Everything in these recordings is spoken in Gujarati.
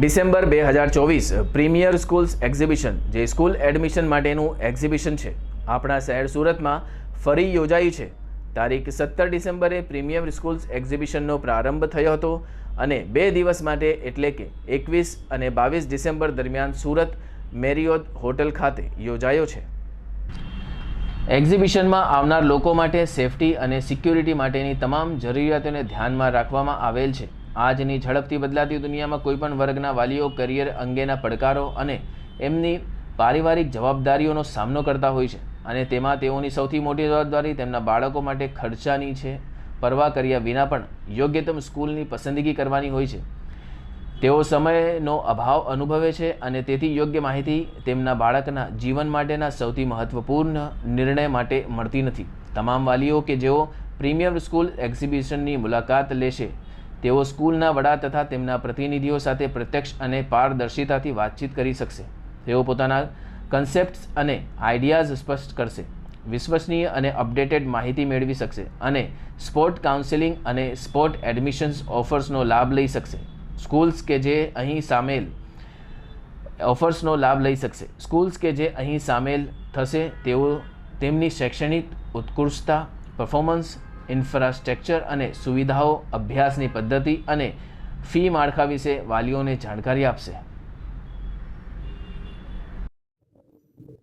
ડિસેમ્બર બે હજાર ચોવીસ પ્રીમિયર સ્કૂલ્સ એક્ઝિબિશન, જે સ્કૂલ એડમિશન માટેનું એક્ઝિબિશન છે, આપણા શહેર સુરતમાં ફરી યોજાયું છે. તારીખ સત્તર ડિસેમ્બરે પ્રીમિયર સ્કૂલ્સ એક્ઝિબિશનનો પ્રારંભ થયો હતો અને બે દિવસ માટે એટલે કે એકવીસ અને બાવીસ ડિસેમ્બર દરમિયાન સુરત મેરિયોત હોટલ ખાતે યોજાયો છે. એક્ઝિબિશનમાં આવનાર લોકો માટે સેફટી અને સિક્યુરિટી માટેની તમામ જરૂરિયાતોને ધ્યાનમાં રાખવામાં આવેલ છે. આજની ઝડપથી બદલાતી દુનિયામાં કોઈપણ વર્ગના વાલીઓ કરિયર અંગેના પડકારો અને એમની પારિવારિક જવાબદારીઓનો સામનો કરતા હોય છે અને તેમાં તેઓની સૌથી મોટી જવાબદારી તેમના બાળકો માટે ખર્ચાની છે. પરવા કર્યા વિના પણ યોગ્યતમ સ્કૂલની પસંદગી કરવાની હોય છે. તેઓ સમયનો અભાવ અનુભવે છે અને તેથી યોગ્ય માહિતી તેમના બાળકના જીવન માટેના સૌથી મહત્વપૂર્ણ નિર્ણય માટે મળતી નથી. તમામ વાલીઓ કે જેઓ પ્રીમિયમ સ્કૂલ એક્ઝિબિશનની મુલાકાત લેશે તેઓ સ્કૂલના વડા તથા તેમના પ્રતિનિધિઓ સાથે પ્રત્યક્ષ અને પારદર્શિતાથી વાતચીત કરી શકશે. તેઓ પોતાના કન્સેપ્ટ્સ અને આઈડિયાઝ સ્પષ્ટ કરશે, વિશ્વસનીય અને અપડેટેડ માહિતી મેળવી શકશે અને સ્પોર્ટ કાઉન્સેલિંગ અને સ્પોર્ટ એડમિશન્સ ઓફર્સનો લાભ લઈ શકશે. સ્કૂલ્સ કે જે અહીં સામેલ ઓફર્સનો લાભ લઈ શકશે. સ્કૂલ્સ કે જે અહીં સામેલ થશે, તેઓ તેમની શૈક્ષણિક ઉત્કૃષ્ટતા પરફોર્મન્સ ઇન્ફ્રાસ્ટ્રક્ચર અને સુવિધાઓ અભ્યાસની પદ્ધતિ અને ફી માળખા વિશે વાલીઓને જાણકારી આપશે.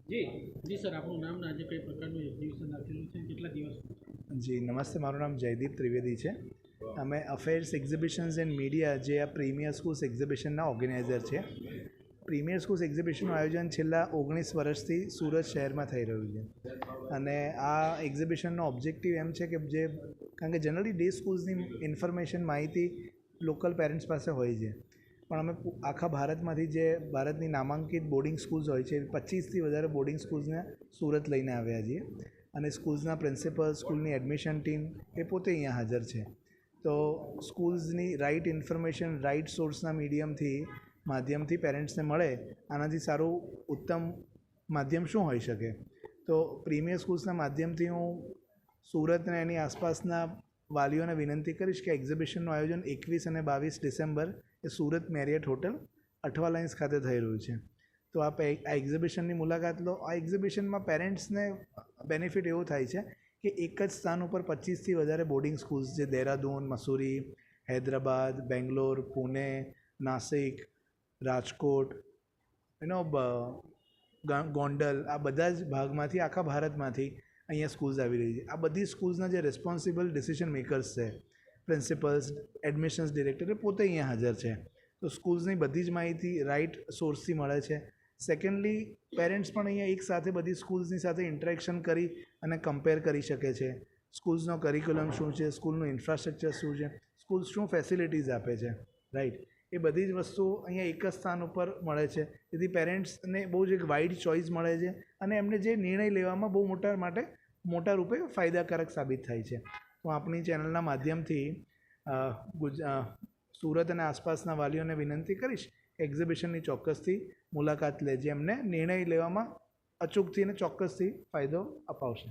જી જી સર આપણું નામ ને આજે કઈ પ્રકારનું એક્ઝિબિશન રાખેલું છે કેટલા દિવસ જી નમસ્તે મારું નામ જયદીપ ત્રિવેદી છે. અમે અફેર્સ એક્ઝિબિશન્સ એન્ડ મીડિયા જે આ પ્રીમિયર સ્કૂલ્સ એક્ઝિબિશનના ઓર્ગેનાઇઝર છે પ્રીમિયર સ્કૂલ્સ એક્ઝિબિશનનું આયોજન છેલ્લા ઓગણીસ વર્ષથી સુરત શહેરમાં થઈ રહ્યું છે. અને આ એક્ઝિબિશનનો ઓબ્જેક્ટિવ એમ છે કે જે કારણ કે જનરલી ડે સ્કૂલ્સની ઇન્ફોર્મેશન માહિતી લોકલ પેરેન્ટ્સ પાસે હોય છે. પણ અમે આખા ભારતમાંથી જે ભારતની નામાંકિત બોર્ડિંગ સ્કૂલ્સ હોય છે, પચીસથી વધારે બોર્ડિંગ સ્કૂલ્સને સુરત લઈને આવ્યા છીએ. અને સ્કૂલ્સના પ્રિન્સિપલ, સ્કૂલની એડમિશન ટીમ એ પોતે અહીંયા હાજર છે. તો સ્કૂલ્સની રાઇટ ઇન્ફોર્મેશન, રાઇટ સોર્સના મીડિયમથી માધ્યમથી પેરેન્ટ્સને મળે, આનાથી સારું ઉત્તમ માધ્યમ શું હોઈ શકે? તો પ્રીમિયર સ્કૂલ્સના માધ્યમથી હું સુરત અને એની આસપાસના વાલીઓને વિનંતી કરીશ કે એક્ઝિબિશનનું આયોજન એકવીસ અને બાવીસ ડિસેમ્બર એ Surat Marriott hotel Athwa lines ખાતે થઈ રહ્યું છે. તો આપ આ એક્ઝિબિશનની મુલાકાત લો. આ એક્ઝિબિશનમાં પેરેન્ટ્સને બેનિફિટ એવો થાય છે કે એક જ સ્થાન ઉપર પચીસથી વધારે બોર્ડિંગ સ્કૂલ્સ જે દહેરાદૂન, મસૂરી, હૈદરાબાદ, બેંગ્લોર, પુણે, નાસિક રાજકોટ એનો ગોંડલ, આ બધા જ ભાગમાંથી, આખા ભારતમાંથી અહીંયા સ્કૂલ્સ આવી રહી છે. આ બધી સ્કૂલ્સના જે રિસ્પોન્સિબલ ડિસિઝન મેકર્સ છે પ્રિન્સિપલ્સ એડમિશન્સ ડિરેક્ટર પોતે અહીંયા હાજર છે. તો સ્કૂલ્સની બધી જ માહિતી રાઇટ સોર્સથી મળે છે. સેકન્ડલી પેરેન્ટ્સ પણ અહીંયા એક સાથે બધી સ્કૂલ્સની સાથે ઇન્ટરેક્શન કરી અને કમ્પેર કરી શકે છે. સ્કૂલ્સનો કરિક્યુલમ શું છે? સ્કૂલનું ઇન્ફ્રાસ્ટ્રક્ચર શું છે? સ્કૂલ શું ફેસિલિટીઝ આપે છે? રાઈટ એ બધી જ વસ્તુઓ અહીંયા એક જ સ્થાન ઉપર મળે છે. તેથી પેરેન્ટ્સને બહુ જ એક વાઇડ ચોઇસ મળે છે અને એમને જે નિર્ણય લેવામાં બહુ મોટા માટે મોટા રૂપે ફાયદાકારક સાબિત થાય છે. તો આપણી ચેનલના માધ્યમથી સુરત અને આસપાસના વાલીઓને વિનંતી કરીશ, એક્ઝિબિશનની ચોક્કસથી મુલાકાત લે જે એમને નિર્ણય લેવામાં અચૂકથી અને ચોક્કસથી ફાયદો અપાવશે.